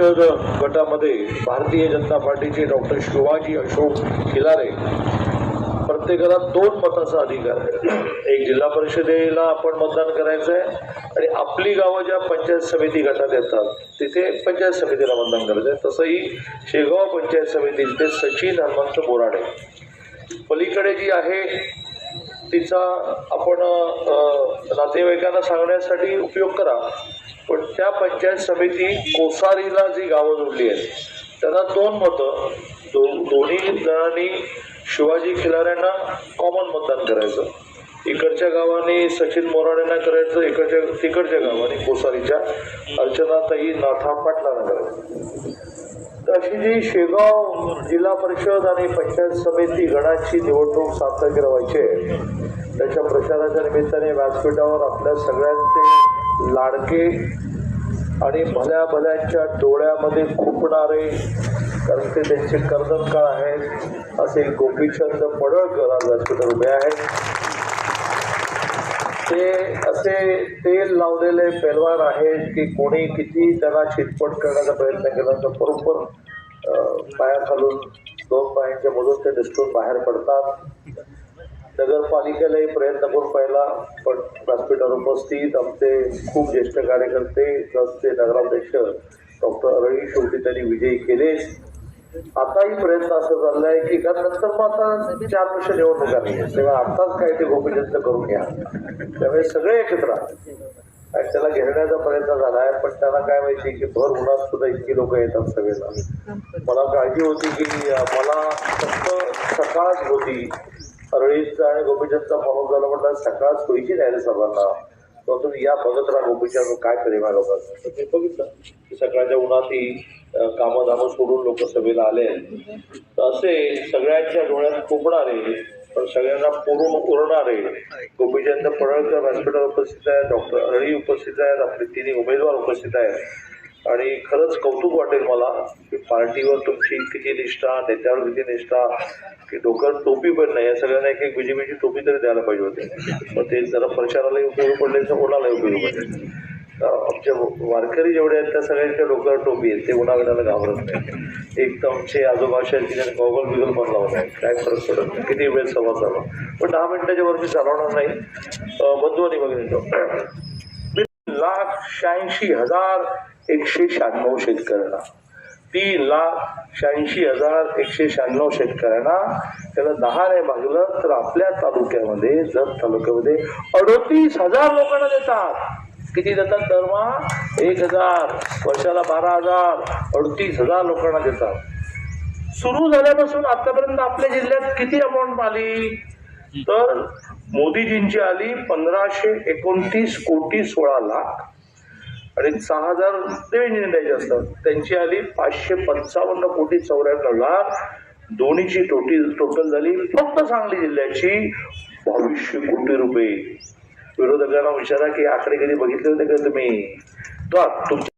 परिषद गटामध्ये भारतीय जनता पार्टीचे डॉक्टर शिवाजी अशोक खिलारे प्रत्येकाला दोन मताचा अधिकार आहे. एक जिल्हा परिषदेला आपण मतदान करायचं आहे आणि आपली गावं ज्या पंचायत समिती गटात येतात तिथे पंचायत समितीला मतदान करायचं आहे. तसंही शेगाव पंचायत समितीचे सचिन हनुमंत बोराडे. पलीकडे जी आहे तिचा आपण नातेवाईकांना सांगण्यासाठी उपयोग करा. पण त्या पंचायत समिती कोसारीला जी गावं जोडली आहेत त्यांना दोन मतं दो दोन्ही जणांनी शिवाजी खिलाऱ्यांना कॉमन मतदान करायचं. इकडच्या गावाने सचिन मोराडेंना करायचं इकडच्या तिकडच्या गावाने कोसारीच्या अर्चनाताई नाथा पाटलांना करायचं. तर अशी जी शेगाव जिल्हा परिषद आणि पंचायत समिती गणाची निवडणूक सात तारखेला व्हायची आहे त्याच्या प्रचाराच्या निमित्ताने व्यासपीठावर आपल्या सगळ्यांचे लाडके आणि भल्या भल्याच्या डोळ्यामध्ये खुपणारे कारण ते त्यांचे कर्दनकाळ आहेत असे गोपीचंद पडळकर आज व्यासपीठावर उभे आहेत. ते असे तेल लावलेले पेलवार आहेत की कोणी किती त्यांना छिटपट करण्याचा प्रयत्न केला तर बरोबर पाया पायाखालून दोन पायांच्या मधून ते निसटून बाहेर पडतात. नगरपालिकेलाही प्रयत्न करून पाहिला पण व्यासपीठावर उपस्थित आमचे खूप ज्येष्ठ कार्यकर्ते ट्रस्टचे नगराध्यक्ष डॉक्टर अरळी शेवटी त्यांनी विजयी केले. आताही प्रयत्न असं चाललाय की कारण नंतर मग आता चार वर्ष निवडणूक आली. तेव्हा आताच काय ते गोपीजंत करून घ्या. त्यामुळे सगळे एकत्र आणि त्याला घेरण्याचा प्रयत्न झाला आहे पण त्याला काय माहिती की भर उन्हात सुद्धा इतकी लोक येतात सगळेजण. मला काळजी होती की मला फक्त सकाळच होती. अरळीचा आणि गोपीचंदचा फॉलो झाला म्हटलं सकाळच सोयीची नाही सर्वांना. तर तुम्ही या बघत राहा गोपीचंद काय करेल माझ्या लोकांचं? तर ते बघितलं की सकाळच्या उन्हातही कामं धाम सोडून लोक सभेला आले तर असे सगळ्यांच्या डोळ्यात खुपणारे पण सगळ्यांना पुरून उरणारे गोपीचंद पडळकर हॉस्पिटल उपस्थित आहेत डॉक्टर अरळी उपस्थित आहेत आपले तिन्ही उमेदवार उपस्थित आहेत. आणि खरंच कौतुक वाटेल मला की पार्टीवर तुमची किती निष्ठा नेत्यावर किती निष्ठा की डोक्यावर टोपी पण नाही. या सगळ्यांना एक एक बीजेपीची टोपी तरी द्यायला पाहिजे होती. मग ते जरा प्रचारालाही उपयोगी पडले तर कोणालाही उपयोगी पडले. आमच्या वारकरी जेवढे आहेत त्या सगळ्यांच्या डोक्यावर टोपी आहेत. ते उन्हाविनाला घाबरत नाही एक तर आमचे आजोबा असे आहेत गॉगल बिगल पण लावून आहे काय फरक पडत नाही. किती वेळ संवाद झाला. पण दहा मिनिटाच्या वर मी चालवणार नाही. बंधू आणि बघितलं लाख शहाऐंशी हजार एकशे शहाण्णव शेतकऱ्यांना. तीन लाख शहाऐंशी हजार एकशे शहाण्णव शेतकऱ्यांना त्याला दहाने भागलं तर आपल्या तालुक्यामध्ये जत तालुक्यामध्ये अडतीस हजार लोकांना देतात. किती देतात दरमहा? एक हजार. वर्षाला बारा हजार. अडतीस हजार लोकांना देतात. सुरू झाल्यापासून आतापर्यंत आपल्या जिल्ह्यात किती अमाऊंट आली तर मोदीजींची आली पंधराशे एकोणतीस कोटी सोळा लाख. आणि सहा हजार देवेंद्र द्यायचे असतात. त्यांची आली पाचशे पंचावन्न कोटी चौऱ्याण्णव लाख. दोन्हीची टोटी टोटल झाली फक्त सांगली जिल्ह्याची बावीसशे कोटी रुपये. विरोधकांना विचारा की आकडे कधी बघितले होते का तुम्ही? तर तुमच्या